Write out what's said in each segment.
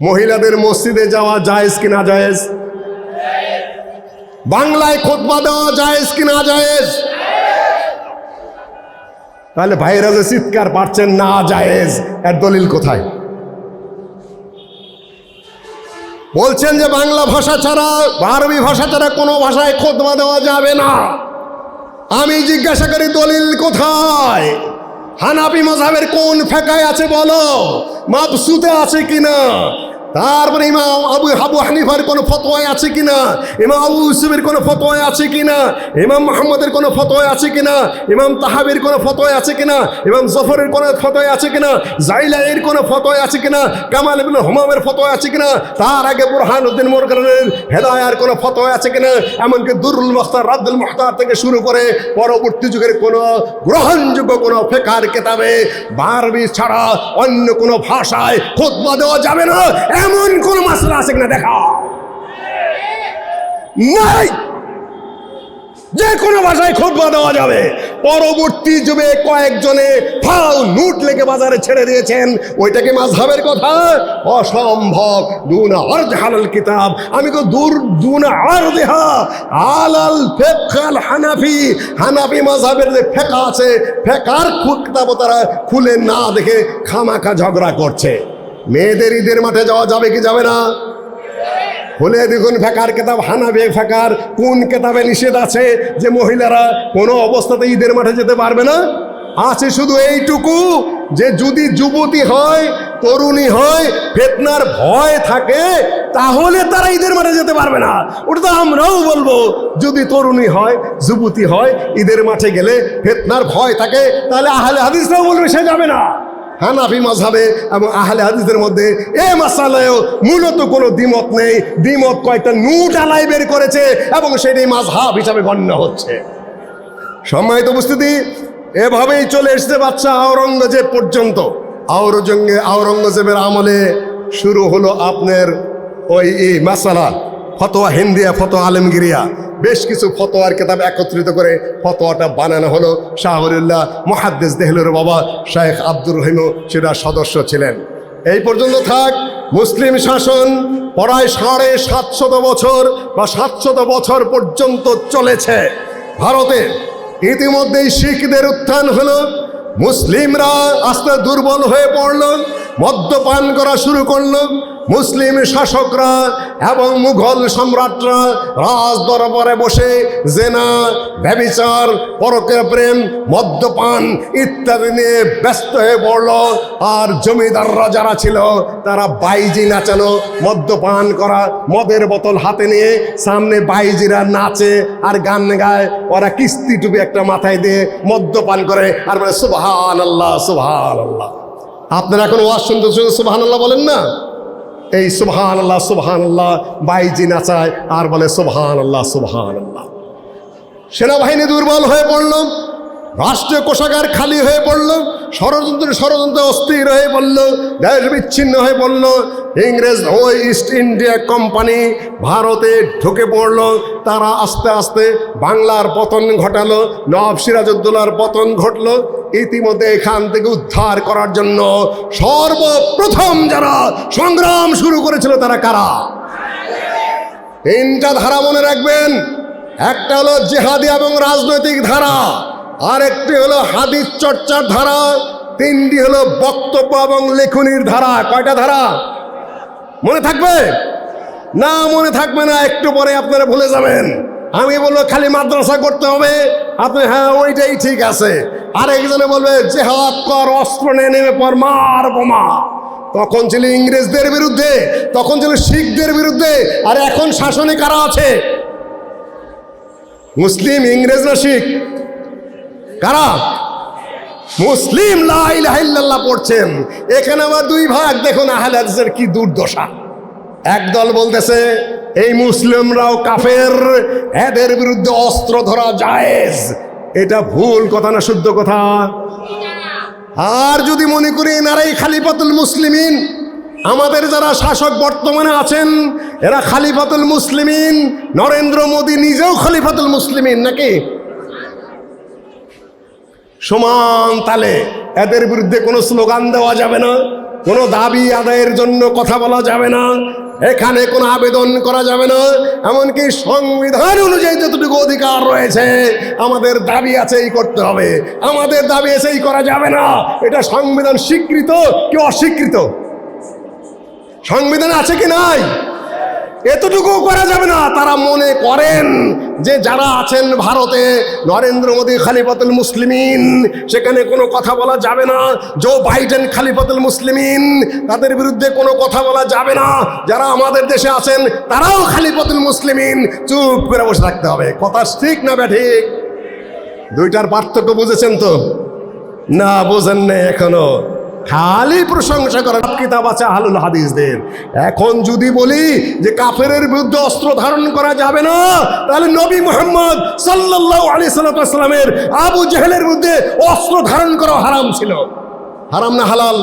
মহিলাদের মসজিদে যাওয়া জায়েজ কি না জায়েজ? বাংলায় খোদবা দেওয়া জায়েজ কি না জায়েজ? তাহলে ভাইরা চিৎকার পারছেন, না জায়েজ, এর দলিল কোথায়? বলছেন যে বাংলা ভাষা ছাড়া, আরবি ভাষা ছাড়া কোনো ভাষায় খোদবা দেওয়া যাবে না। আমি জিজ্ঞাসা করি, দলিল কোথায়? হানাপি মজাবের কোন ফেকায় আছে বলো? মাপসুতে আছে কিনা? তারপরে ইমাম আবু আবু হানিফার কোনো ফতোয়ায় আছে কিনা? ইমাম আবু ইউসুফের কোনো ফতোয়ায় আছে কিনা? ইমাম মোহাম্মদের কোনো ফতোয়ায় আছে কিনা? ইমাম তাহাবির কোনো ফতোয়ায় আছে কিনা? ইমাম জফরের কোনো ফতোয়ায় আছে কি কিনা? জাইলাইয়ের কোনো ফতোয়ায় আছে কিনা? কামাল ইবনে হুমামের ফতোয়া আছে কিনা? তার আগে বুরহান উদ্দিন মোরগানের হেদায়ার কোনো ফতোয়া আছে কিনা? এমনকি দুরুল মুখতার রাদ্দুল মুখতার থেকে শুরু করে পরবর্তী যুগের কোনো গ্রহণযোগ্য কোনো ফেকার কেতাবে বারবি ছাড়া অন্য কোনো ভাষায় খোদবা দেওয়া যাবে না। এমন কোন মাসলা আছে কিনা দেখা। নাই। যে কোনো ভাষায় খোদবা দেওয়া যাবে। পরবর্তী যুগে কয়েকজনে ফাও নুট লেগে বাজারে ছেড়ে দিয়েছেন। ওইটা কি মাঝহাবের কথা? অসম্ভব। দুনা অর্জ হালাল কিতাব। আমি তো দূর, দুনা আর দেহা আলাল ফেকাল হানাফি। হানাফি মাঝহাবের যে ফেকা আছে ফেকার কিতাবও তারা খুলে না দেখে খামাখা ঝগড়া করছে। মেয়েদের ঈদের মাঠে যাওয়া যাবে কি যাবে না? হলে দেখুন ফেকার কেতাব হানাবে ফেকার, কোন কেতাবে নিষেধ আছে যে মহিলারা কোনো অবস্থাতে ঈদের মাঠে যেতে পারবে না? আছে শুধু এইটুকু, যে যদি যুবতী হয়, তরুণী হয়, ফেতনার ভয় থাকে, তাহলে তারা ঈদের মাঠে যেতে পারবে না। ওটা তো আমরাও বলব, যদি তরুণী হয়, যুবতী হয়, ঈদের মাঠে গেলে ফেতনার ভয় থাকে, তাহলে আহলে হাদিসরাও বলবে সে যাবে না। হানাফি মাঝহাবে এবং আহলে হাদিসের মধ্যে এ মাসালায়ও মূলত কোনো দ্বিমত নেই। দ্বিমত কয়েকটা নুট আলাই বের করেছে এবং সেটি মাঝহাব হিসাবে গণ্য হচ্ছে। সম্মানিত উপস্থিতি, এভাবেই চলে এসেছে বাচ্চা আওরঙ্গজেব পর্যন্ত। আওরজঙ্গে আওরঙ্গজেবের আমলে শুরু হলো আপনার ওই এই মাসালা। ফতোয়া হিন্দিয়া, ফতোয়া আলমগিরিয়া। বেশ কিছু ফতোয়ার কেতাব একত্রিত করে ফতোয়াটা বানানো হলো শাহরুল্লাহ মহাদ্দেশ দেহলুর বাবা শাহেখ আব্দুর রহিমও সেটা সদস্য ছিলেন। এই পর্যন্ত থাক, মুসলিম শাসন প্রায় সাড়ে সাতশত বছর বা সাতশত বছর পর্যন্ত চলেছে। ভারতে ইতিমধ্যেই শিখদের উত্থান হলো, মুসলিমরা আস্তে দুর্বল হয়ে পড়ল, মদ্যপান করা শুরু করল মুসলিম শাসকরা এবং মুঘল সম্রাটরা রাজ দরবারে বসে জেনা ব্যবিচার পরকে প্রেম, মদ্যপান ইত্যাদি নিয়ে ব্যস্ত হয়ে পড়ল। আর জমিদাররা যারা ছিল, তারা বাইজি নাচানো মদ্যপান করা, মদের বোতল হাতে নিয়ে সামনে বাইজিরা নাচে আর গান গায়। ওরা কিস্তি টুপি একটা মাথায় দিয়ে মদ্যপান করে আর বলে সুবহান আল্লাহ সুবহান আল্লাহ আপনারা এখন ওয়াজ শুনতে শুনতে সুবহান আল্লাহ বলেন না? এই সুবহান আল্লাহ সুবহান আল্লাহ বাইজি নাচায় আর বলে সুবহান আল্লাহ সুবহান আল্লাহ সেনাবাহিনী দুর্বল হয়ে পড়ল। রাষ্ট্রীয় কোষাগার খালি হয়ে পড়ল, ষড়যন্ত্র ষড়যন্ত্র অস্থির হয়ে পড়ল, দেশ বিচ্ছিন্ন হয়ে পড়ল। ইংরেজ ওই ইস্ট ইন্ডিয়া কোম্পানি ভারতে ঢুকে পড়ল, তারা আস্তে আস্তে বাংলার পতন ঘটালো নব সিরাজউদ্দৌলার পতন ঘটলো, ইতিমধ্যে এখান থেকে উদ্ধার করার জন্য সর্বপ্রথম যারা সংগ্রাম শুরু করেছিল তারা কারা? তিনটা ধারা মনে রাখবেন, একটা হলো জেহাদি এবং রাজনৈতিক ধারা। আর একটি হলো হাদিস চর্চার ধারা, তিনটি হলো বক্তব্য এবং লেখনির ধারা। কয়টা ধারা? মনে থাকবে? না, মনে থাকবে না, একটু পরে আপনারা ভুলে যাবেন। আমি বলব খালি মাদ্রাসা করতে হবে। আপনি হ্যাঁ ওইটাই ঠিক আছে। আরেকজনে বলবে, জেহাদ কর, অস্ত্র নিয়ে নেমে পর, মার বোমা। তখন ছিল ইংরেজদের বিরুদ্ধে, তখন ছিল শিখদের বিরুদ্ধে, আর এখন শাসনে কারা আছে? মুসলিম ইংরেজ না শিখ। কারা? মুসলিম লাইল্লাহ পড়ছেন। এখানে আবার দুই ভাগ, দেখুন আহলে কি দুর্দশা। একদল বলতেছে, এই মুসলিমরাও কাফের, এদের বিরুদ্ধে অস্ত্র ধরা জায়েজ। এটা ভুল কথা না, শুদ্ধ কথা? আর যদি মনে করি এনারাই খালিফাতুল মুসলিমিন, আমাদের যারা শাসক বর্তমানে আছেন, এরা খালিফাতুল মুসলিমিন, নরেন্দ্র মোদী নিজেও খালিফাতুল মুসলিমিন নাকি? সমান তালে। এদের বিরুদ্ধে কোনো স্লোগান দেওয়া যাবে না, কোনো দাবি আদায়ের জন্য কথা বলা যাবে না, এখানে কোনো আবেদন করা যাবে না, এমনকি সংবিধান অনুযায়ী যতটুকু অধিকার রয়েছে, আমাদের দাবি আছে এই করতে হবে। আমাদের দাবি আছে এই করা যাবে না। এটা সংবিধান স্বীকৃত কি অস্বীকৃত? সংবিধান আছে কি নাই? এতটুকু করা যাবে না। তারা মনে করেন যে যারা আছেন ভারতে, নরেন্দ্র মোদী খালিফাতুল মুসলিমিন, সেখানে কোনো কথা বলা যাবে না। জো বাইডেন খালিফাতুল মুসলিমিন, তাদের বিরুদ্ধে কোনো কথা বলা যাবে না। যারা আমাদের দেশে আছেন, তারাও খালিফাতুল মুসলিমিন। চুপ করে বসে থাকতে হবে। কথা ঠিক না ব্যাঠিক দুইটার পার্থক্য বুঝেছেন তো? না, বোঝেন না এখনও। খালি প্রশংসা করেন কিতাব আছে আহলুল হাদিসদের। এখন যদি বলি যে কাফেরের বিরুদ্ধে অস্ত্র ধারণ করা যাবে না, তাহলে নবী মোহাম্মদ সাল্লাল্লাহু আলাইহি সাল্লামের আবু জেহেলের বিরুদ্ধে অস্ত্র ধারণ করা হারাম ছিল। হারাম না হালাল?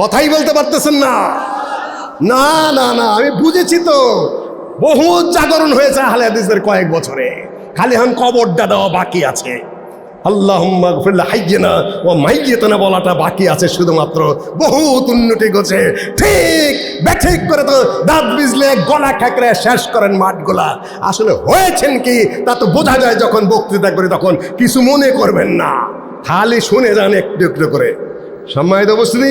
কথাই বলতে পারতেছেন না। না না না, আমি বুঝেছি তো। বহু জাগরণ হয়েছে আহলে হাদিসদের কয়েক বছরে। খালি হান কবরটা দেওয়া বাকি আছে। আল্লাহ হাইয়েনা ও মাইয়েতনা বলাটা বাকি আছে শুধুমাত্র। বহুত উন্নতি করছে ঠিক ব্যাঠিক করে তো দাঁত বিজলে গলা খাকড়ে শেষ করেন মাঠগুলা। আসলে হয়েছেন কি? তা তো বোঝা যায় যখন বক্তৃতা করে তখন কিছু মনে করবেন না। খালি শুনে যান একটু একটু করে। সম্মানিত উপস্থিতি,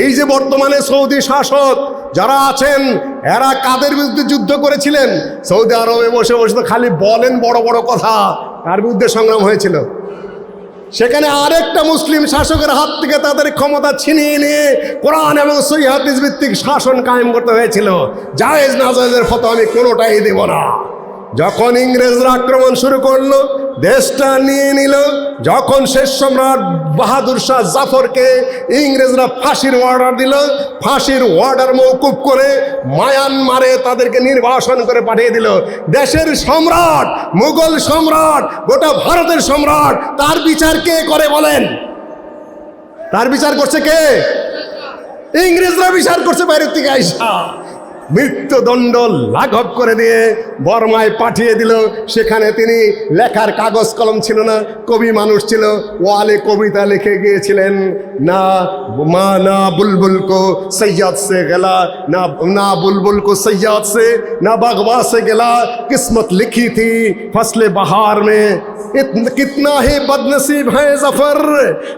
এই যে বর্তমানে সৌদি শাসক যারা আছেন, এরা কাদের বিরুদ্ধে যুদ্ধ করেছিলেন? সৌদি আরবে বসে বসে তো খালি বলেন বড় বড় কথা। কার বিরুদ্ধে সংগ্রাম হয়েছিল? সেখানে আরেকটা মুসলিম শাসকের হাত থেকে তাদের ক্ষমতা ছিনিয়ে নিয়ে কোরআন এবং সৈহাদিস ভিত্তিক শাসন কায়েম করতে হয়েছিল। জায়েজ না জায়েজের ফটো আমি কোনোটাই দেব না। যখন ইংরেজরা আক্রমণ শুরু করল, দেশটা নিয়ে নিল। যখন শেষ সম্রাট বাহাদুর শাহ জাফরকে ইংরেজরা ফাঁসির অর্ডার দিল, ফাঁসির অর্ডার মৌকুব করে মায়ানমারে তাদেরকে নির্বাসন করে পাঠিয়ে দিল। দেশের সম্রাট, মুঘল সম্রাট, গোটা ভারতের সম্রাট, তার বিচার কে করে বলেন? তার বিচার করছে কে? ইংরেজরা বিচার করছে বাইরের থেকে আইসা। মৃত্যুদণ্ড লাঘব করে দিয়ে বর্মায় পাঠিয়ে দিল। সেখানে তিনি লেখার কাগজ কলম ছিল না, কবি মানুষ ছিল। ওয়ালে কবিতা লিখে গিয়েছিলেন, না, মা, না বুলবুল কো সৈয়দ সে গেলা, না না বুলবুল কো সৈয়দ সে, না বাগবা সে গেলা। কিসমত লিখি থি ফসলে বাহার মে कितना ही बदनसीब है जफर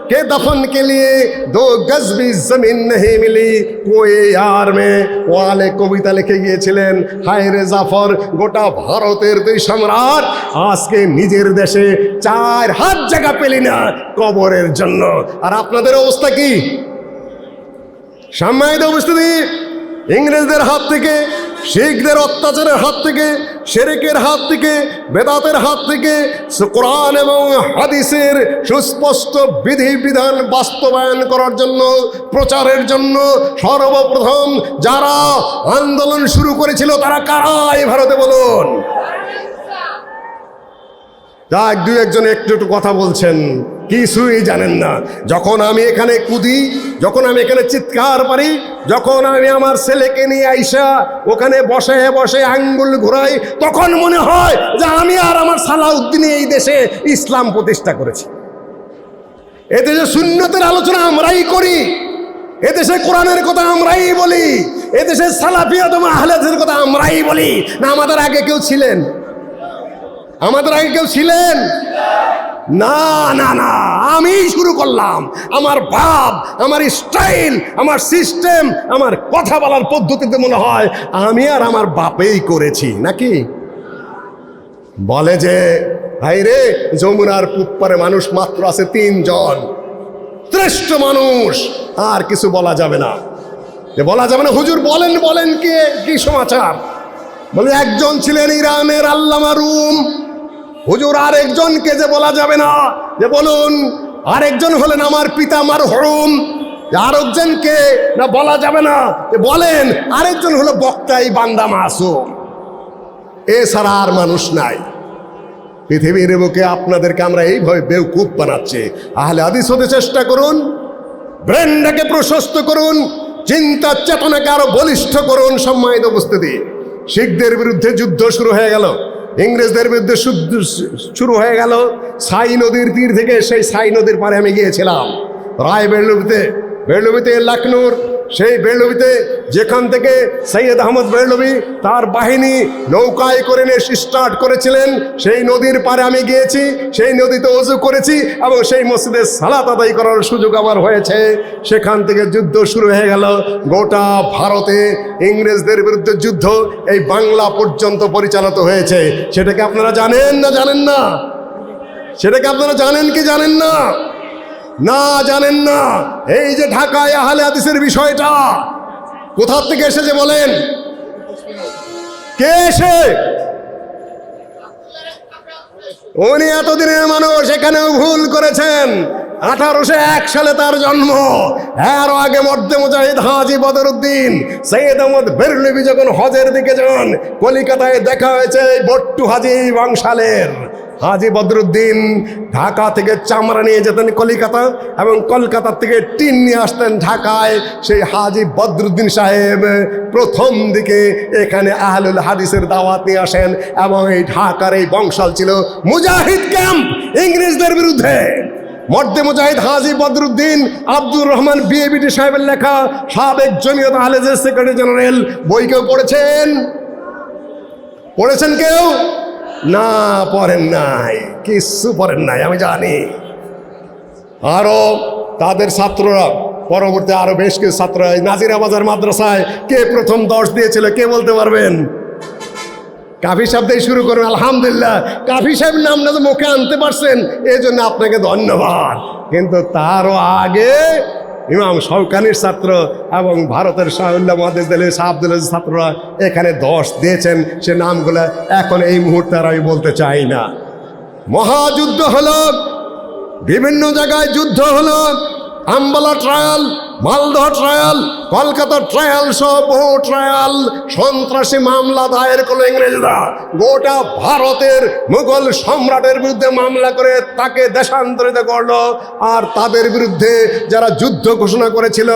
के दफन के लिए दो गज भी जमीन नहीं मिली कोई यार में ওয়ালে কবিতা লিখে গিয়েছিলেন হায় রে জাফর গোটা ভারতের দুই সম্রাট আজকে নিজের দেশে চার হাত জায়গা পেলি না কবরের জন্য আর আপনাদের অবস্থা কি সাম্মায়িত উপস্থিতি ইংরেজদের হাত থেকে শিখদের অত্যাচারের হাত থেকে, শেরেকের হাত থেকে, বেদাতের হাত থেকে কোরআন এবং হাদিসের সুস্পষ্ট বিধি বিধান বাস্তবায়ন করার জন্য, প্রচারের জন্য সর্বপ্রথম যারা আন্দোলন শুরু করেছিল তারা কারা? এই ভারতে বলুন। যাক দু একজন একটু একটু কথা বলছেন। কিছুই জানেন না। যখন আমি এখানে কুদি, যখন আমি এখানে চিৎকার পারি, যখন আমি আমার ছেলেকে নিয়ে আইসা, ওখানে বসে বসে আঙ্গুল ঘুরাই, তখন মনে হয় যে আমি আর আমার সালাউদ্দিন এই দেশে ইসলাম প্রতিষ্ঠা করেছি। এদেশে শূন্যতের আলোচনা আমরাই করি এদেশে কোরআনের কথা আমরাই বলি এদেশে সালাফিয়াত এবং আহলাদের কথা আমরাই বলি। না, আমাদের আগে কেউ ছিলেন? আমাদের আগে কেউ ছিলেন? না না না, আমি শুরু করলাম। আমার ভাব, আমার স্টাইল আমার সিস্টেম আমার কথা বলার পদ্ধতিতে মনে হয় আমি আর আমার বাপেই করেছি, নাকি? বলে যে, ভাই রে, যমুনার পুপ্পারে মানুষ মাত্র আছে তিনজন। শ্রেষ্ঠ মানুষ, আর কিছু বলা যাবে না। বলা যাবে না, হুজুর বলেন বলেন কে? কি সমাচার? বলে, একজন ছিলেন ইরানের আল্লামা রুম হুজুর, আরেকজনকে যে বলা যাবে না, যে বলুন, আরেকজন হলেন আমার পিতা মার হরুম। আরেকজনকে না বলা যাবে না, যে বলেন, আরেকজন হলো বক্তাই বান্দা মাসুম। এছাড়া আর মানুষ নাই। পৃথিবীর বুকে আপনাদেরকে আমরা এইভাবে বেউকুফ বানাচ্ছি। আহলে আদিস হতে চেষ্টা করুন, ব্রেনটাকে প্রশস্ত করুন চিন্তা চেতনাকে আরও বলিষ্ঠ করুন সম্মানিত উপস্থিতি। শিখদের বিরুদ্ধে যুদ্ধ শুরু হয়ে গেল। ইংরেজদের বিরুদ্ধে শুরু হয়ে গেল সাই নদীর তীর থেকে সেই সাই নদীর পারে আমি গিয়েছিলাম। রায় বেলুবিতে বেলুবিতে লাকনুর সেই বেরলবিতে যেখান থেকে সৈয়দ আহমদ বেরলবি তার বাহিনী নৌকায় করে নিয়ে স্টার্ট করেছিলেন, সেই নদীর পারে আমি গিয়েছি, সেই নদীতে অজু করেছি এবং সেই মসজিদে সালাত আদায় করার সুযোগ আমার হয়েছে। সেখান থেকে যুদ্ধ শুরু হয়ে গেল। গোটা ভারতে ইংরেজদের বিরুদ্ধে যুদ্ধ এই বাংলা পর্যন্ত পরিচালিত হয়েছে। সেটাকে আপনারা জানেন না জানেন না? সেটাকে আপনারা জানেন কি জানেন না? না জানেন না, এই যে ঢাকায় আহলে হাদিসের বিষয়টা, কোথার থেকে এসেছে বলেন? কে এসে? উনি এতদিনের মানুষ, এখানেও ভুল করেছেন। আঠারোশো এক সালে তার জন্ম। এর আগে মধ্যে মুজাহিদ হাজি বদরুদ্দিন, সৈয়দ আহমদ বেরলবি যখন হজের দিকে যান, কলিকাতায় দেখা হয়েছে বট্টু হাজি বংশালের। হাজি বদরুদ্দিন ঢাকা থেকে চামড়া নিয়ে যেতেন কলিকাতা এবং কলকাতা থেকে টিন নিয়ে আসতেন ঢাকায়। সেই হাজি বদরুদ্দিন সাহেব প্রথম দিকে এখানে আহলুল হাদিসের দাওয়াত নিয়ে আসেন এবং এই ঢাকার এই বংশাল ছিল মুজাহিদ ক্যাম্প ইংরেজদের বিরুদ্ধে। মর্দে মুজাহিদ হাজি বদরুদ্দিন আব্দুর রহমান বিএবিটি সাহেবের লেখা সাবেক জমিয়ত আহলেজের সেক্রেটারি জেনারেল বই কেউ পড়েছেন? পড়েছেন কেউ? না পড়েন নাই, কিচ্ছু পড়েন নাই, আমি জানি। আরও তাদের ছাত্ররা, পরবর্তী আরও বেশ কিছু ছাত্র নাজিরা বাজার মাদ্রাসায় কে প্রথম দশ দিয়েছিল, কে বলতে পারবেন? কাফি সাহেব দিয়ে শুরু করুন, আলহামদুলিল্লাহ। কাফি সাহেব নামটা তো মুখে আনতে পারছেন এই জন্য আপনাকে ধন্যবাদ। কিন্তু তারও আগে ইমাম শৌকানির ছাত্র এবং ভারতের শাহুল্লাহ মহাদেশ দলের শাহ ছাত্ররা এখানে দশ দিয়েছেন। সে নামগুলো এখন এই মুহূর্তে আর আমি বলতে চাই না। মহাযুদ্ধ হলো, বিভিন্ন জায়গায় যুদ্ধ হলো Ambala trial, Malda trial, Kolkata trial সহ বহু ট্রায়াল, সন্ত্রাসী মামলা দায়ের করল ইংরেজরা। গোটা ভারতের মুঘল সম্রাটের বিরুদ্ধে মামলা করে তাকে দেশান্তরিত করল। আর তাদের বিরুদ্ধে যারা যুদ্ধ ঘোষণা করেছিল,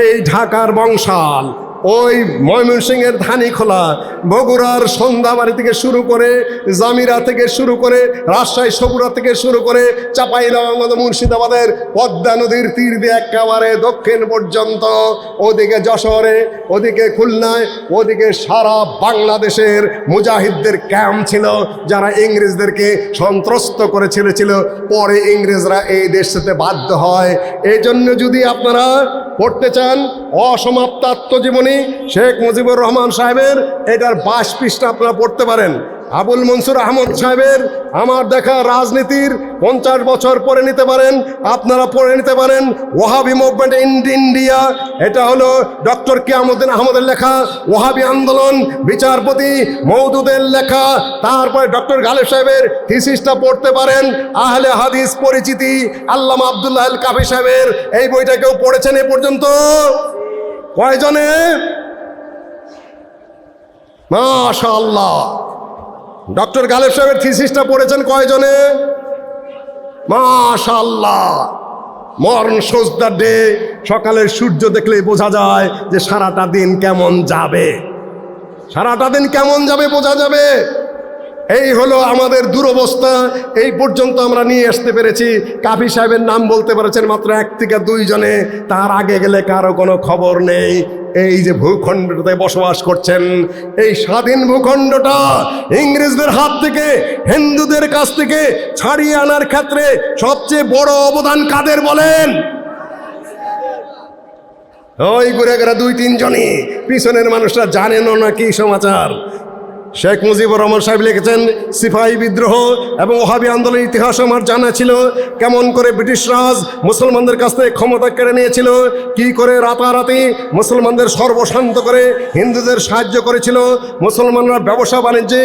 এই ঢাকার বংশাল। ওই ময়মনসিংহের ধানি খোলা, বগুড়ার সন্ধ্যাবাড়ি থেকে শুরু করে জামিরা থেকে শুরু করে রাজশাহী সবুরা থেকে শুরু করে চাপাইনবাবগঞ্জ, মুর্শিদাবাদের পদ্মা নদীর তীর দিয়ে একেবারে দক্ষিণ পর্যন্ত, ওদিকে যশোরে, ওদিকে খুলনায়, ওদিকে সারা বাংলাদেশের মুজাহিদদের ক্যাম্প ছিল, যারা ইংরেজদেরকে সন্ত্রস্ত করে ছেড়েছিল। পরে ইংরেজরা এই দেশ বাধ্য হয়। এই জন্য যদি আপনারা পড়তে চান অসমাপ্ত আত্মজীবনী শেখ মুজিবুর রহমান সাহেবের এটার বাস পৃষ্ঠা আপনারা পড়তে পারেন। আবুল মনসুর আহমদ সাহেবের আমার দেখা রাজনীতির পঞ্চাশ বছর পরে নিতে পারেন, আপনারা পড়ে নিতে পারেন, ওয়াহাবি মুভমেন্ট ইন ইন্ডিয়া এটা হলো ডক্টর কিয়ামুদ্দিন আহমদের লেখা ওহাবি আন্দোলন, বিচারপতি মৌদুদের লেখা, তারপরে ডক্টর গালেব সাহেবের থিসিসটা পড়তে পারেন, আহলে হাদিস পরিচিতি, আল্লামা আবদুল্লাহ আল কাফি সাহেবের এই বইটা কেউ পড়েছেন এ পর্যন্ত? কয়জনে? মাশাআল্লাহ। ডক্টর গালেব সাহেবের থিসিসটা পড়েছেন কয়জনে? মাশাল্লাহ মর্ন সোজদার ডে, সকালের সূর্য দেখলেই বোঝা যায় যে সারাটা দিন কেমন যাবে। সারাটা দিন কেমন যাবে বোঝা যাবে। এই হলো আমাদের দুরবস্থা। এই পর্যন্ত আমরা নিয়ে আসতে পেরেছি। কাফি সাহেবের নাম বলতে পেরেছেন মাত্র এক থেকে দুইজনে তার আগে গেলে কারও কোনো খবর নেই। এই যে ভূখণ্ডটাতে বসবাস করছেন, এই স্বাধীন ভূখণ্ডটা ইংরেজদের হাত থেকে, হিন্দুদের কাছ থেকে ছাড়িয়ে আনার ক্ষেত্রে সবচেয়ে বড় অবদান কাদের বলেন? ওই ঘুরে ঘুরে দুই তিনজনই পিছনের মানুষরা জানেনও না কি সমাচার। শেখ মুজিবুর রহমান সাহেব লিখেছেন, সিপাহী বিদ্রোহ এবং ওহাবি আন্দোলনের ইতিহাস আমার জানা ছিল। কেমন করে ব্রিটিশ রাজ মুসলমানদের কাছ থেকে ক্ষমতা কেড়ে নিয়েছিল, কি করে রাতারাতি মুসলমানদের সর্বশান্ত করে হিন্দুদের সাহায্য করেছিল। মুসলমানরা ব্যবসা, বাণিজ্যে,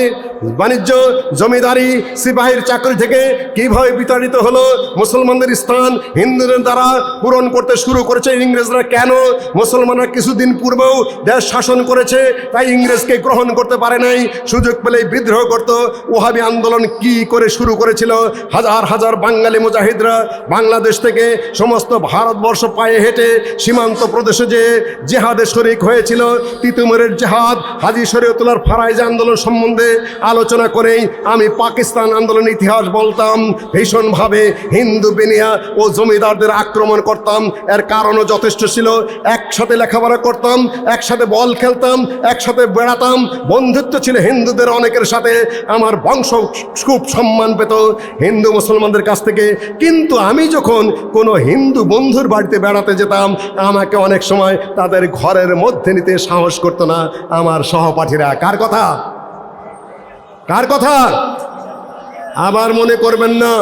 বাণিজ্য, জমিদারি, সিপাহীর চাকরি থেকে কীভাবে বিতাড়িত হলো, মুসলমানদের স্থান হিন্দুদের দ্বারা পূরণ করতে শুরু করেছে, ইংরেজরা কেন? মুসলমানরা কিছুদিন পূর্বেও দেশ শাসন করেছে, তাই ইংরেজকে গ্রহণ করতে পারে নাই। সুযোগ পেলেই বিদ্রোহ করত। ওহাবি আন্দোলন কি করে শুরু করেছিল? হাজার হাজার বাঙালি মুজাহিদরা বাংলাদেশ থেকে সমস্ত ভারতবর্ষ পায়ে হেঁটে সীমান্ত প্রদেশে যে জেহাদে শরিক হয়েছিল, তিতুমরের জেহাদ, হাজি শরীয়তুল্লার ফারাইজ আন্দোলন সম্বন্ধে আলোচনা করেই আমি পাকিস্তান আন্দোলনের ইতিহাস বলতাম। ভীষণভাবে হিন্দু বেনিয়া ও জমিদারদের আক্রমণ করতাম। এর কারণও যথেষ্ট ছিল। একসাথে লেখাপড়া করতাম, একসাথে বল খেলতাম, একসাথে বেড়াতাম। বন্ধুত্ব ছিল হিন্দুদের অনেকের সাথে আমার বংশ খুব সম্মান পেত। হিন্দু মুসলমানদের কাছ থেকে। কিন্তু আমি যখন কোনো হিন্দু বন্ধুর বাড়িতে বেড়াতে যেতাম, আমাকে অনেক সময় তাদের ঘরের মধ্যে নিতে সাহস করতো না। আমার সহপাঠীরা, কার কথা? কার কথা? আবার মনে করবেন না।